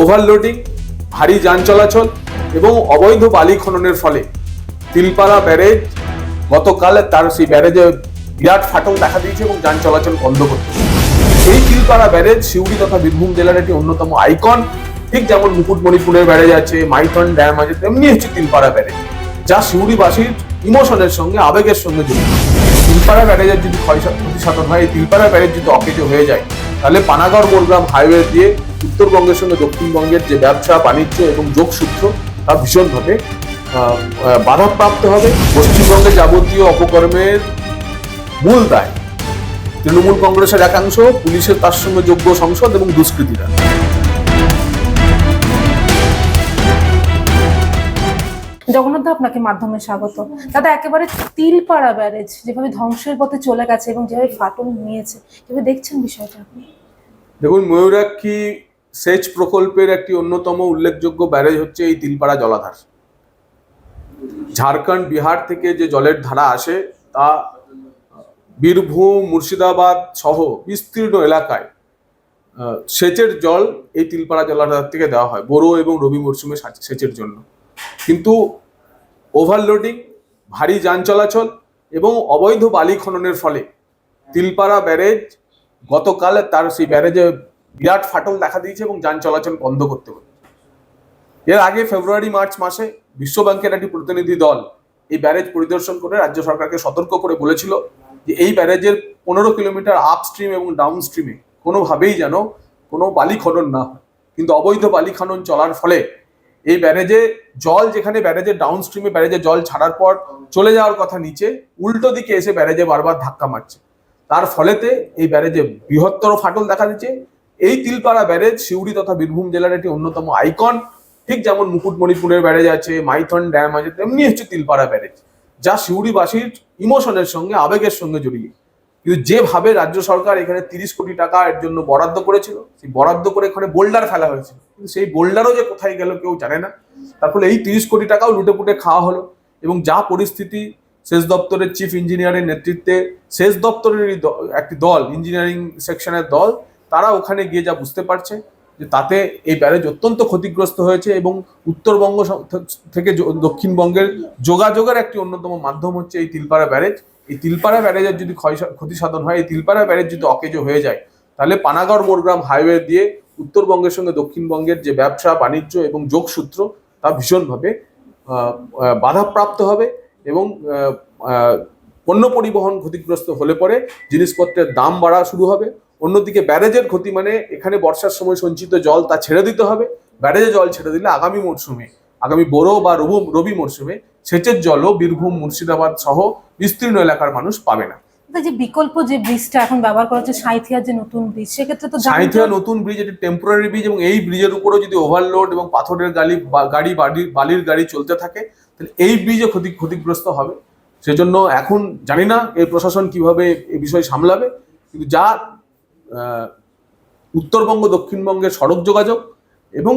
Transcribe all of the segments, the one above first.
Overloading, ভারী যান চলাচল এবং অবৈধ বালি খননের ফলে তিলপাড়া ব্যারেজ, গতকাল তার সেই ব্যারেজে বিরাট ফাটল দেখা দিয়েছে এবং যান চলাচল বন্ধ করতে। এই তিলপাড়া ব্যারেজ সিউড়ি তথা বীরভূম জেলার একটি অন্যতম আইকন। ঠিক যেমন মুকুটমণিপুরের ব্যারেজ আছে, মাইথন ড্যাম আছে, তেমনি হচ্ছে তিলপাড়া ব্যারেজ, যা সিউড়িবাসীর ইমোশনের সঙ্গে, আবেগের সঙ্গে জড়িত। তিলপাড়া ব্যারেজের যদি ক্ষয় ক্ষতি সাধন হয় তিলপাড়া ব্যারেজ যদি অকেজ হয়ে যায়, তাহলে পানাগড় মোরগ্রাম হাইওয়ে দিয়ে উত্তরবঙ্গের সঙ্গে দক্ষিণবঙ্গের যে ব্যবসা বাণিজ্য এবং যোগসূত্র তা ভীষণভাবে বাধাপ্রাপ্ত হবে। পশ্চিমবঙ্গের যাবতীয় অপকর্মের মূল দায় তৃণমূল কংগ্রেসের একাংশ পুলিশের তার সঙ্গে যোগ্য সংসদ এবং দুষ্কৃতীরা। জগন্নাথ আপনাকে মাধ্যমে স্বাগত। দাদা একেবারে তিলপাড়া ব্যারেজ যেভাবে ধ্বংসের পথে চলে গেছে এবং যেভাবে ফাটল নিয়েছে কীভাবে দেখছেন বিষয়টা আপনি? দেখুন ময়ূরাক্ষী সেচ প্রকল্পের একটি অন্যতম উল্লেখযোগ্য ব্যারেজ হচ্ছে এই তিলপাড়া জলাধার। ঝাড়খণ্ড, বিহার থেকে যে জলের ধারা আসে, তা বীরভূম, মুর্শিদাবাদ সহ বিস্তীর্ণ এলাকায় সেচের জল এই তিলপাড়া জলাধার থেকে দেওয়া হয়, বোরো এবং রবি মরশুমে সেচের জন্য। কিন্তু ওভারলোডিং, ভারী যান চলাচল এবং অবৈধ বালি খননের ফলে তিলপাড়া ব্যারেজ গতকাল তার সেই ব্যারেজে বিরাট ফাটল দেখা দিয়েছে এবং যান চলাচল বন্ধ করতে হবে এর আগে ফেব্রুয়ারি, মার্চ মাসে বিশ্ব ব্যাংকের একটি প্রতিনিধি দল এই ব্যারেজ পরিদর্শন করে রাজ্য সরকারকে সতর্ক করে বলেছিল যে এই ব্যারেজের পনেরো কিলোমিটার আপ স্ট্রিম এবং ডাউন স্ট্রিমে কোনোভাবেই যেন কোনো বালি খনন না হয়। কিন্তু অবৈধ বালি খনন চলার ফলে এই ব্যারেজে জল যেখানে ব্যারেজের ডাউন স্ট্রিমে ব্যারেজে জল ছাড়ার পর চলে যাওয়ার কথা নিচে উল্টো দিকে এসে ব্যারেজে বারবার ধাক্কা মারছে। তার ফলেতে এই ব্যারেজে বৃহত্তর ফাটল দেখা দিচ্ছে। এই তিলপাড়া ব্যারেজ, সিউড়ি তথা বীরভূম জেলার একটি অন্যতম আইকন। ঠিক যেমন মুকুটমণিপুরের ব্যারেজ আছে, মাইথন ড্যাম আছে, তেমনি হচ্ছে তিলপাড়া ব্যারেজ, যা সিউড়িবাসীর ইমোশনের সঙ্গে, আবেগের সঙ্গে জড়িয়ে। কিন্তু যেভাবে রাজ্য সরকার এখানে তিরিশ কোটি টাকা এর জন্য বরাদ্দ করেছিল, সেই বরাদ্দ করে এখানে বোল্ডার ফেলা হয়েছিল। কিন্তু সেই বোল্ডারও যে কোথায় গেল কেউ জানে না। তার ফলে এই তিরিশ কোটি টাকাও লুটে পুটে খাওয়া হলো এবং যা পরিস্থিতি সেচ দপ্তরের চিফ ইঞ্জিনিয়ারের নেতৃত্বে, সেচ দপ্তরের একটি দল ইঞ্জিনিয়ারিং সেকশনের দল তারা ওখানে গিয়ে যা বুঝতে পারছে যে তাতে এই ব্যারেজ অত্যন্ত ক্ষতিগ্রস্ত হয়েছে এবং উত্তরবঙ্গ থেকে দক্ষিণবঙ্গের যোগাযোগের একটি অন্যতম মাধ্যম হচ্ছে এই তিলপাড়া ব্যারেজ। এই তিলপাড়া ব্যারেজের যদি ক্ষতি সাধন হয়, এই তিলপাড়া ব্যারেজ যদি অকেজো হয়ে যায়, তাহলে পানাগড় মোরগ্রাম হাইওয়ে দিয়ে উত্তরবঙ্গের সঙ্গে দক্ষিণবঙ্গের যে ব্যবসা, বাণিজ্য এবং যোগসূত্র, তা ভীষণভাবে বাধাপ্রাপ্ত হবে এবং পণ্য পরিবহন ক্ষতিগ্রস্ত হলে পরে জিনিসপত্রের দাম বাড়া শুরু হবে। অন্যদিকে ব্যারেজের ক্ষতি মানে এখানে বর্ষার সময় সঞ্চিত জল তা ছেড়ে দিতে হবে। ব্যারেজে জল ছেড়ে দিলে আগামী মরশুমে আগামী বোরো বা রবু রবি মরশুমে সেচের জলও বীরভূম মুর্শিদাবাদ সহ বিস্তীর্ণ এলাকার মানুষ পাবে না। যে বিকল্প যে ব্রিজটা এখন ব্যবহার করা হচ্ছে সাঁইথিয়ার যে নতুন ব্রিজ সেক্ষেত্রে তো সাঁইথিয়া নতুন ব্রিজ এটি টেম্পোরারি ব্রিজ এবং এই ব্রিজের উপরেও যদি ওভারলোড এবং পাথরের গাড়ি গাড়ি বালির গাড়ি চলতে থাকে তাহলে এই ব্রিজে ক্ষতি ক্ষতিগ্রস্ত হবে। সেজন্য এখন জানি না এই প্রশাসন কীভাবে এই বিষয় সামলাবে কিন্তু যা উত্তরবঙ্গ দক্ষিণবঙ্গের সড়ক যোগাযোগ এবং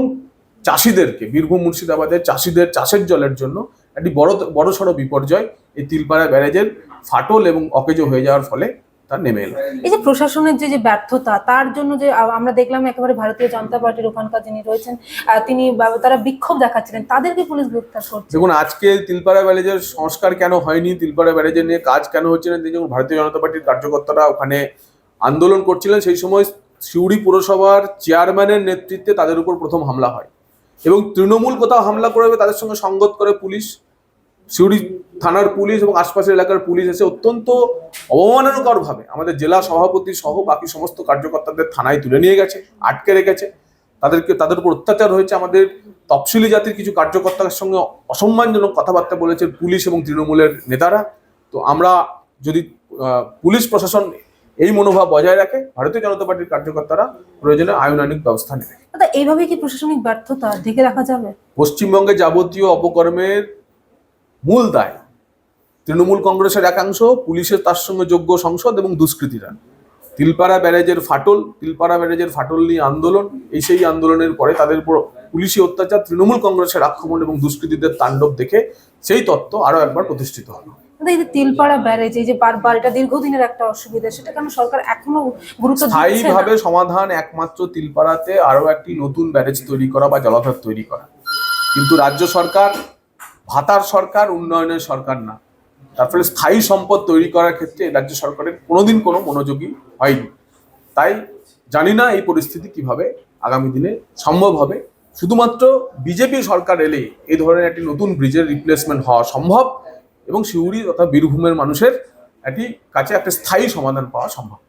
চাষিদেরকে বীরভূম মুর্শিদাবাদের চাষিদের চাষের জলের জন্য একটি বড় বড় সড়ো বিপর্যয় এই তিলপাড়া ব্যারেজের ফাটল এবং অকেজো হয়ে যাওয়ার ফলে তা নেমে এলো। এই যে প্রশাসনের যে যে ব্যর্থতা তার জন্য যে আমরা দেখলাম একেবারে ভারতীয় জনতা পার্টির ওখানকার যিনি রয়েছেন তিনি তারা বিক্ষোভ দেখাচ্ছিলেন। তাদেরকে পুলিশ গ্রেপ্তার করছে। দেখুন আজকে তিলপাড়া ব্যারেজের সংস্কার কেন হয়নি? তিলপাড়া ব্যারেজের নিয়ে কাজ কেন হচ্ছে না? যখন ভারতীয় জনতা পার্টির কার্যকর্তারা ওখানে আন্দোলন করছিলেন, সেই সময় সিউড়ি পুরসভার চেয়ারম্যানের নেতৃত্বে তাদের উপর প্রথম হামলা হয়। এবং তৃণমূল কোথাও হামলা করবে তাদের সঙ্গে সঙ্গত করে পুলিশ, সিউড়ি থানার পুলিশ এবং আশপাশের এলাকার পুলিশ এসে অত্যন্ত অবমাননাকর ভাবে আমাদের জেলা সভাপতি সহ বাকি সমস্ত কার্যকর্তাদের থানায় তুলে নিয়ে গেছে, আটকে রেখেছে। তাদেরকে, তাদের উপর অত্যাচার হয়েছে আমাদের তফসিলি জাতির কিছু কার্যকর্তার সঙ্গে অসম্মানজনক কথাবার্তা বলেছে পুলিশ এবং তৃণমূলের নেতারা। তো আমরা যদি পুলিশ প্রশাসন এই মনোভাব বজায় রাখে ভারতীয় জনতা পার্টির কার্যকর্তারা প্রয়োজনে আইনানিক ব্যবস্থা নেবে। এইভাবে কি প্রশাসনিক ব্যর্থতা ঢেকে রাখা যাবে? পশ্চিমবঙ্গে যাবতীয় অপকর্মের মূল দায় তৃণমূল কংগ্রেসের একাংশ পুলিশের তার সঙ্গে যোগ্য সংসদ এবং দুষ্কৃতীরা। তিলপাড়া ব্যারেজের ফাটল তিলপাড়া ব্যারেজের ফাটল নিয়ে আন্দোলন এই সেই আন্দোলনের পরে তাদের উপর পুলিশি অত্যাচার তৃণমূল কংগ্রেসের আক্রমণ এবং দুষ্কৃতীদের তাণ্ডব দেখে সেই তত্ত্ব আরও একবার প্রতিষ্ঠিত হলো। এই যে তিলপাড়া ব্যারেজ, এই যে বারবার এটা দীর্ঘদিনের একটা অসুবিধা, সেটা কেন সরকার এখনও গুরুত্ব স্থায়ীভাবে সমাধান একমাত্র তিলপাড়াতে আরও একটি নতুন ব্যারেজ তৈরি করা বা জলাধার তৈরি করা। কিন্তু রাজ্য সরকার, ভাতার সরকার, উন্নয়নের সরকার না। তার ফলে স্থায়ী সম্পদ তৈরি করার ক্ষেত্রে রাজ্য সরকারের কোনোদিন কোনো মনোযোগী হয়নি। তাই জানি না এই পরিস্থিতি কীভাবে আগামী দিনে সম্ভব হবে। শুধুমাত্র বিজেপি সরকার এলে এই ধরনের একটি নতুন ব্রিজের রিপ্লেসমেন্ট হওয়া সম্ভব। এবং সিউড়ি তথা বীরভূমের মানুষের একটি কাছে একটা স্থায়ী সমাধান পাওয়া সম্ভব।